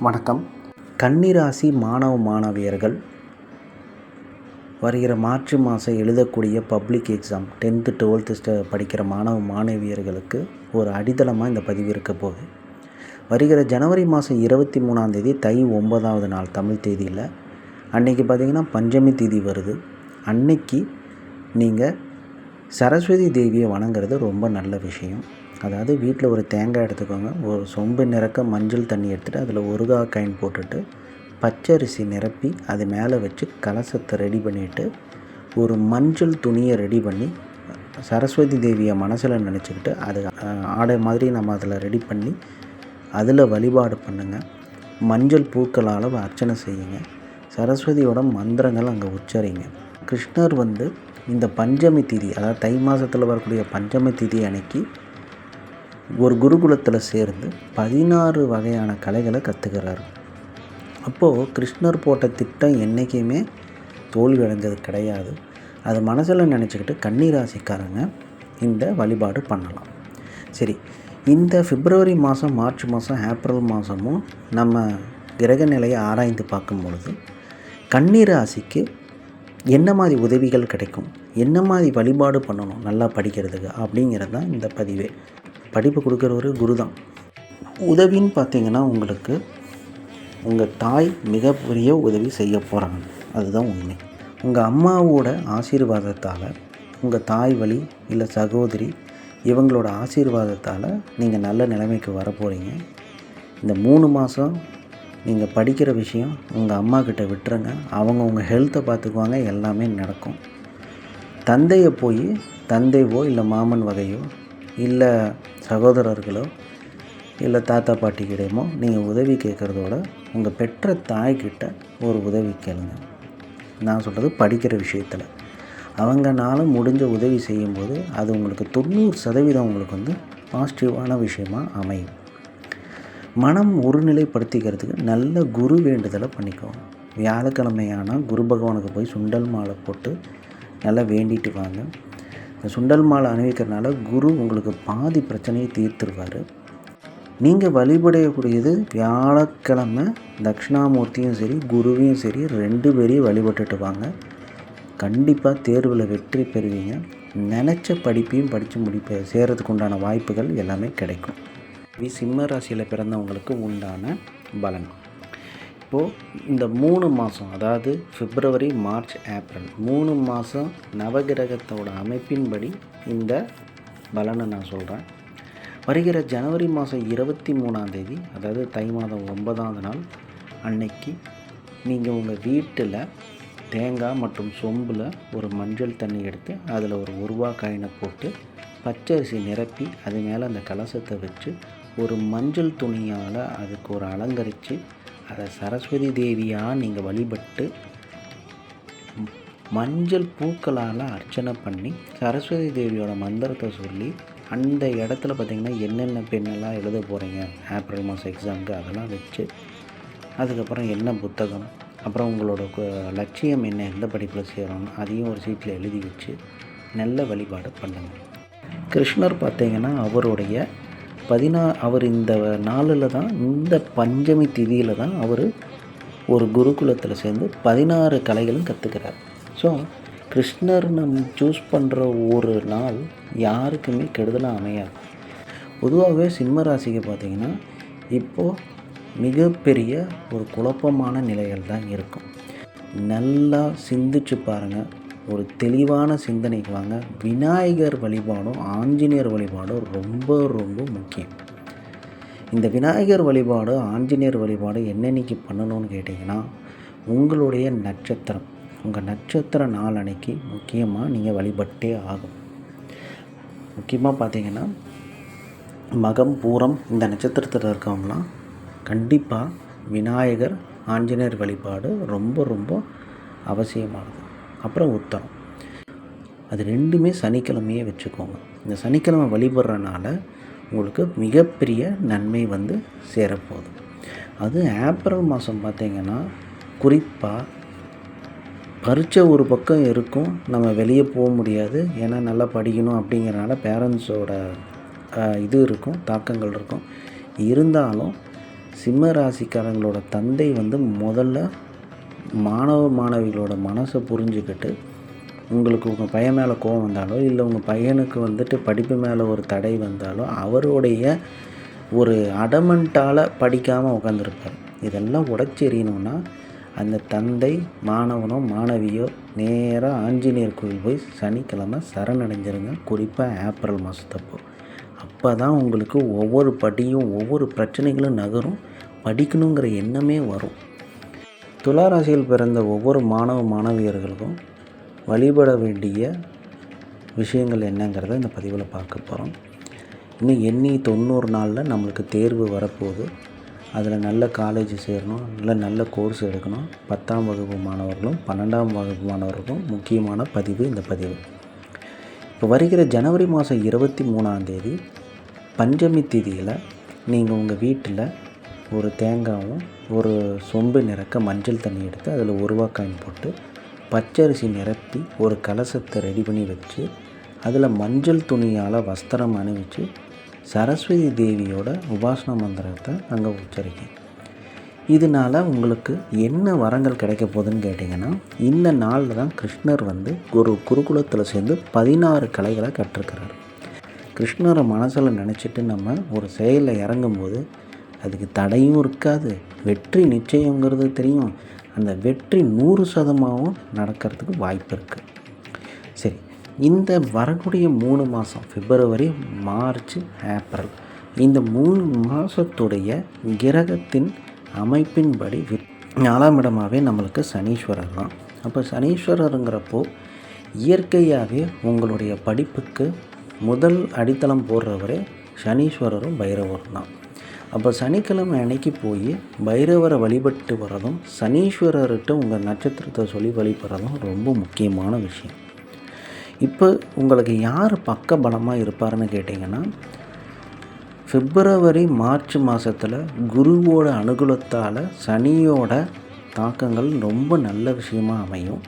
வணக்கம். கன்னிராசி மாணவ மாணவியர்கள் வருகிற மார்ச் மாதம் எழுதக்கூடிய பப்ளிக் எக்ஸாம் டென்த்து டுவெல்த்து படிக்கிற மாணவ மாணவியர்களுக்கு ஒரு அடித்தளமாக இந்த பதிவு இருக்க போகுது. வருகிற ஜனவரி மாதம் இருபத்தி மூணாந்தேதி தை ஒன்பதாவது நாள் தமிழ் தேதியில். அன்றைக்கி பார்த்திங்கன்னா பஞ்சமி தேதி வருது. அன்னைக்கு நீங்கள் சரஸ்வதி தேவியை வணங்குறது ரொம்ப நல்ல விஷயம். அதாவது வீட்டில் ஒரு தேங்காய் எடுத்துக்கோங்க. ஒரு சொம்பு நிறக்க மஞ்சள் தண்ணி எடுத்துகிட்டு அதில் ஒருகா காயின் போட்டுட்டு பச்சரிசி நிரப்பி அது மேலே வச்சு கலசத்தை ரெடி பண்ணிவிட்டு ஒரு மஞ்சள் துணியை ரெடி பண்ணி சரஸ்வதி தேவியை மனசில் நினச்சிக்கிட்டு அது ஆடை மாதிரி நம்ம அதில் ரெடி பண்ணி அதில் வழிபாடு பண்ணுங்கள் மஞ்சள் பூக்களால் அர்ச்சனை செய்யுங்க. சரஸ்வதியோட மந்திரங்கள் அங்கே உச்சரிங்க. கிருஷ்ணர் வந்து இந்த பஞ்சமி திதி அதாவது தை மாதத்தில் வரக்கூடிய பஞ்சமி திதி அன்னைக்கு ஒரு குருகுலத்தில் சேர்ந்து பதினாறு வகையான கலைகளை கற்றுக்கிறாரு அப்போது கிருஷ்ணர் போட்ட திட்டம் என்றைக்குமே தோல்வி அடைஞ்சது கிடையாது. அது மனசில் நினச்சிக்கிட்டு கன்னிராசிக்காரங்க இந்த வழிபாடு பண்ணலாம். சரி இந்த பிப்ரவரி மாதம் மார்ச் மாதம் ஏப்ரல் மாதமும் நம்ம கிரக நிலையை ஆராய்ந்து பார்க்கும் பொழுது கன்னிராசிக்கு என்ன மாதிரி உதவிகள் கிடைக்கும்? என்ன மாதிரி வழிபாடு பண்ணணும் நல்லா படிக்கிறதுக்கு அப்படிங்கிறது தான் இந்த பதிவே. படிப்பு கொடுக்குறவர் குரு தான் உதவின்னு பார்த்தீங்கன்னா உங்களுக்கு உங்கள் தாய் மிகப்பெரிய உதவி செய்ய போகிறாங்க அதுதான் உண்மை. உங்கள் அம்மாவோட ஆசீர்வாதத்தால் உங்கள் தாய் வழி இல்லை சகோதரி இவங்களோட ஆசீர்வாதத்தால் நீங்கள் நல்ல நிலைமைக்கு வர போகிறீங்க இந்த மூணு மாதம் நீங்கள் படிக்கிற விஷயம் உங்கள் அம்மா கிட்ட விட்டுருங்க. அவங்க உங்கள் ஹெல்த்தை பார்த்துக்குவாங்க. எல்லாமே நடக்கும். தந்தையை போய் தந்தைவோ இல்லை மாமன் வகையோ இல்லை சகோதரர்களோ இல்லை தாத்தா பாட்டிக்கிடையுமோ நீங்கள் உதவி கேட்குறதோட உங்கள் பெற்ற தாய்கிட்ட ஒரு உதவி கேளுங்க. நான் சொல்கிறது படிக்கிற விஷயத்தில். அவங்கனால முடிஞ்ச உதவி செய்யும்போது அது உங்களுக்கு தொண்ணூறு சதவீதம் உங்களுக்கு வந்து பாசிட்டிவான விஷயமாக அமையும். மனம் ஒருநிலைப்படுத்திக்கிறதுக்கு நல்ல குரு வேண்டுதலை பண்ணிக்கோங்க. வியாழக்கிழமையானால் குரு பகவானுக்கு போய் சுண்டல் மாலை போட்டு நல்லா வேண்டிட்டு வாங்க. இந்த சுண்டல் மாலை அணிவிக்கிறனால குரு உங்களுக்கு பாதி பிரச்சனையை தீர்த்துருவார். நீங்கள் வழிபடையக்கூடியது வியாழக்கிழமை தட்சிணாமூர்த்தியும் சரி குருவையும் சரி ரெண்டு பேரையும் வழிபட்டுட்டு வாங்க. கண்டிப்பாக தேர்வில் வெற்றி பெறுவீங்க. நினச்ச படிப்பையும் படித்து முடிப்ப சேரத்துக்கு உண்டான வாய்ப்புகள் எல்லாமே கிடைக்கும். இது சிம்ம ராசியில் பிறந்தவங்களுக்கு உண்டான பலன். இப்போது இந்த மூணு மாதம் அதாவது பிப்ரவரி மார்ச் ஏப்ரல் மூணு மாதம் நவகிரகத்தோட அமைப்பின்படி இந்த பலனை நான் சொல்கிறேன் வருகிற ஜனவரி மாதம் இருபத்தி மூணாம் தேதி அதாவது தை மாதம் ஒன்பதாவது நாள் அன்னைக்கு நீங்கள் உங்கள் வீட்டில் தேங்காய் மற்றும் சொம்பில் ஒரு மஞ்சள் தண்ணி எடுத்து அதில் ஒரு உருவா காயினை போட்டு பச்சரிசி நிரப்பி அது மேலே அந்த கலசத்தை வச்சு ஒரு மஞ்சள் துணியால் அதுக்கு ஒரு அலங்கரித்து அதை சரஸ்வதி தேவியாக நீங்கள் வழிபட்டு மஞ்சள் பூக்களால் அர்ச்சனை பண்ணி சரஸ்வதி தேவியோட மந்திரத்தை சொல்லி அந்த இடத்துல பார்த்திங்கன்னா என்னென்ன பெண்ணெல்லாம் எழுத போகிறீங்க ஏப்ரல் மாதம் எக்ஸாமுக்கு அதெல்லாம் வச்சு அதுக்கப்புறம் என்ன புத்தகம்? அப்புறம் உங்களோட லட்சியம் என்ன? எந்த படிப்பில் சேரணும் அதையும் ஒரு சீட்டில் எழுதி வச்சு நல்ல வழிபாடு பண்ணுங்கள் கிருஷ்ணர் பார்த்திங்கன்னா அவருடைய பதினா அவர் இந்த நாளில் தான் இந்த பஞ்சமி திதியில் தான் அவர் ஒரு குருகுலத்தில் சேர்ந்து பதினாறு கலைகளும் கற்றுக்கிறார் ஸோ கிருஷ்ணர் நம் சூஸ் பண்ணுற ஒரு நாள் யாருக்குமே கெடுதலாக அமையாது. பொதுவாகவே சிம்ம ராசிக்கு பார்த்தீங்கன்னா இப்போது மிகப்பெரிய ஒரு குழப்பமான நிலைகள் தான் இருக்கும். நல்லா சிந்திச்சு பாருங்கள் ஒரு தெளிவான சிந்தனைக்கு வாங்க. விநாயகர் வழிபாடும் ஆஞ்சநேயர் வழிபாடும் ரொம்ப ரொம்ப முக்கியம். இந்த விநாயகர் வழிபாடு ஆஞ்சநேயர் வழிபாடு என்னென்னைக்கு பண்ணணும்னு கேட்டிங்கன்னா உங்களுடைய நட்சத்திரம். உங்கள் நட்சத்திர நாள் அன்னைக்கு முக்கியமாக நீங்கள் வழிபட்டே ஆகும் முக்கியமாக பார்த்தீங்கன்னா மகம் பூரம் இந்த நட்சத்திரத்தில் இருக்கவங்களாம் கண்டிப்பாக விநாயகர் ஆஞ்சநேயர் வழிபாடு ரொம்ப ரொம்ப அவசியமானது. அப்புறம் உத்தரம். அது ரெண்டுமே சனிக்கிழமையே வச்சுக்கோங்க. இந்த சனிக்கிழமை வழிபடுறனால உங்களுக்கு மிகப்பெரிய நன்மை வந்து சேரப்போகுது. அது ஏப்ரல் மாதம் பார்த்திங்கன்னா குறிப்பாக பரீட்சை ஒரு பக்கம் இருக்கும். நம்ம வெளியே போக முடியாது. ஏன்னா நல்லா படிக்கணும் அப்படிங்கிறனால பேரண்ட்ஸோட இது இருக்கும் தாக்கங்கள் இருக்கும். இருந்தாலும் சிம்ம ராசிக்காரங்களோட தந்தை வந்து முதல்ல மாணவ மாணவிகளோட மனசை புரிஞ்சுக்கிட்டு உங்களுக்கு உங்கள் பையன் மேலே கோவம் வந்தாலோ இல்லை உங்கள் பையனுக்கு வந்துட்டு படிப்பு மேலே ஒரு தடை வந்தாலோ அவருடைய ஒரு அடமெண்ட்டால் படிக்காமல் உட்காந்துருப்பார் இதெல்லாம் உடச்சி எறியணும்னா அந்த தந்தை மாணவனோ மாணவியோ நேராக ஆஞ்சநேயர் கோயில் போய் சனிக்கிழமை சரணடைஞ்சிருங்க. குறிப்பாக ஏப்ரல் மாதத்தப்போ அப்போ தான் உங்களுக்கு ஒவ்வொரு படியும் ஒவ்வொரு பிரச்சனைகளும் நகரும் படிக்கணுங்கிற எண்ணமே வரும். துளாராசியில் பிறந்த ஒவ்வொரு மாணவ மாணவியர்களுக்கும் வழிபட வேண்டிய விஷயங்கள் என்னங்கிறத இந்த பதிவில் பார்க்க போகிறோம் இன்னும் எண்ணி தொண்ணூறு நாளில் நம்மளுக்கு தேர்வு வரப்போகுது. அதில் நல்ல காலேஜ் சேரணும் இல்லை நல்ல கோர்ஸ் எடுக்கணும். பத்தாம் வகுப்பு மாணவர்களும் பன்னெண்டாம் வகுப்பு மாணவர்களும் முக்கியமான பதிவு இந்த பதிவு. இப்போ வருகிற ஜனவரி மாதம் இருபத்தி மூணாந்தேதி பஞ்சமி தேதியில் நீங்கள் உங்கள் வீட்டில் ஒரு தேங்காயும் ஒரு சொம்பு நிறக்க மஞ்சள் தண்ணி எடுத்து அதில் ஒரு காயின் போட்டு பச்சரிசி நிரப்பி ஒரு கலசத்தை ரெடி பண்ணி வச்சு அதில் மஞ்சள் துணியால் வஸ்திரம் அணிவிச்சு சரஸ்வதி தேவியோட உபாசன மந்திரத்தை அங்கே உச்சரிக்கும் இதனால் உங்களுக்கு என்ன வரங்கள் கிடைக்க போகுதுன்னு கேட்டிங்கன்னா இந்த நாளில் தான் கிருஷ்ணர் வந்து ஒரு குருகுலத்தில் சேர்ந்து பதினாறு கலைகளை கற்றுக்கிறார். கிருஷ்ணரை மனசில் நினச்சிட்டு நம்ம ஒரு செயலில் இறங்கும்போது அதுக்கு தடையும் இருக்காது. வெற்றி நிச்சயங்கிறது தெரியும். அந்த வெற்றி நூறு சதமாகவும் நடக்கிறதுக்கு வாய்ப்பு இருக்குது சரி இந்த வரக்கூடிய மூணு மாதம் பிப்ரவரி மார்ச் ஏப்ரல் இந்த மூணு மாதத்துடைய கிரகத்தின் அமைப்பின்படி நாலாம் இடமாகவே நம்மளுக்கு சனீஸ்வரர் தான். அப்போ சனீஸ்வரருங்கிறப்போ இயற்கையாகவே உங்களுடைய படிப்புக்கு முதல் அடித்தளம் போடுறவரே சனீஸ்வரரும் பைரவரும் தான். அப்போ சனிக்கிழமை அன்னைக்கு போய் பைரவரை வழிபட்டு வர்றதும் சனீஸ்வரர்கிட்ட உங்கள் நட்சத்திரத்தை சொல்லி வழிபடுறதும் ரொம்ப முக்கியமான விஷயம். இப்போ உங்களுக்கு யார் பக்க பலமாக இருப்பார்னு கேட்டிங்கன்னா பிப்ரவரி மார்ச் மாதத்தில் குருவோட அனுகூலத்தால் சனியோட தாக்கங்கள் ரொம்ப நல்ல விஷயமாக அமையும்.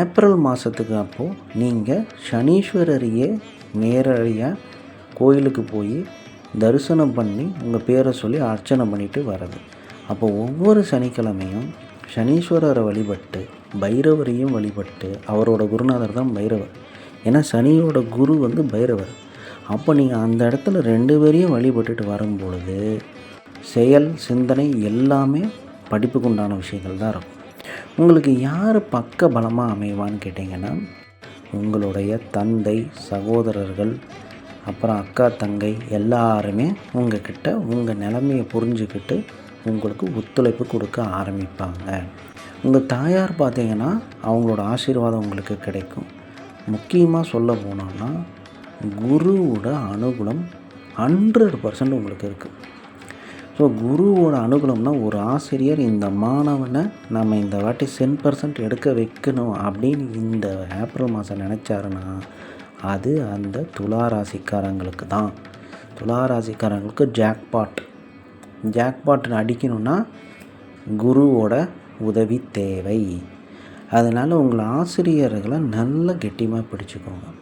ஏப்ரல் மாதத்துக்கு அப்போது நீங்கள் சனீஸ்வரரையே நேரடியாக கோயிலுக்கு போய் தரிசனம் பண்ணி உங்கள் பேரை சொல்லி அர்ச்சனை பண்ணிட்டு வர்றது. அப்போ ஒவ்வொரு சனிக்கிழமையும் சனீஸ்வரரை வழிபட்டு பைரவரையும் வழிபட்டு அவரோட குருநாதர் தான் பைரவர். ஏன்னா சனியோட குரு வந்து பைரவர். அப்போ நீங்கள் அந்த இடத்துல ரெண்டு பேரையும் வழிபட்டுட்டு வரும்பொழுது செயல் சிந்தனை எல்லாமே படிப்புக்கு உண்டான விஷயங்கள் தான் இருக்கும். உங்களுக்கு யார் பக்க பலமாக அமைவான்னு கேட்டிங்கன்னா உங்களுடைய தந்தை சகோதரர்கள் அப்புறம் அக்கா தங்கை எல்லாருமே உங்ககிட்ட உங்கள் நிலமையை புரிஞ்சுக்கிட்டு உங்களுக்கு ஒத்துழைப்பு கொடுக்க ஆரம்பிப்பாங்க. உங்கள் தாயார் பார்த்தீங்கன்னா அவங்களோட ஆசீர்வாதம் உங்களுக்கு கிடைக்கும். முக்கியமாக சொல்ல போனோம்னா குருவோட அனுகூலம் ஹண்ட்ரட் பர்சன்ட் உங்களுக்கு இருக்குது ஸோ குருவோட அனுகூலம்னா ஒரு ஆசிரியர் இந்த மாணவனை நம்ம இந்த வாட்டி சென் பர்சன்ட் எடுக்க வைக்கணும் அப்படின்னு இந்த ஏப்ரல் மாதம் நினச்சாருன்னா அது அந்த துளாராசிக்காரங்களுக்கு தான். துளாராசிக்காரங்களுக்கு ஜாக்பாட் ஜாக்பாட் அடிக்கணும்னா குருவோட உதவி தேவை. அதனால் உங்களை ஆசிரியர்களை நல்லா கெட்டியமாக பிடிச்சிக்கோங்க.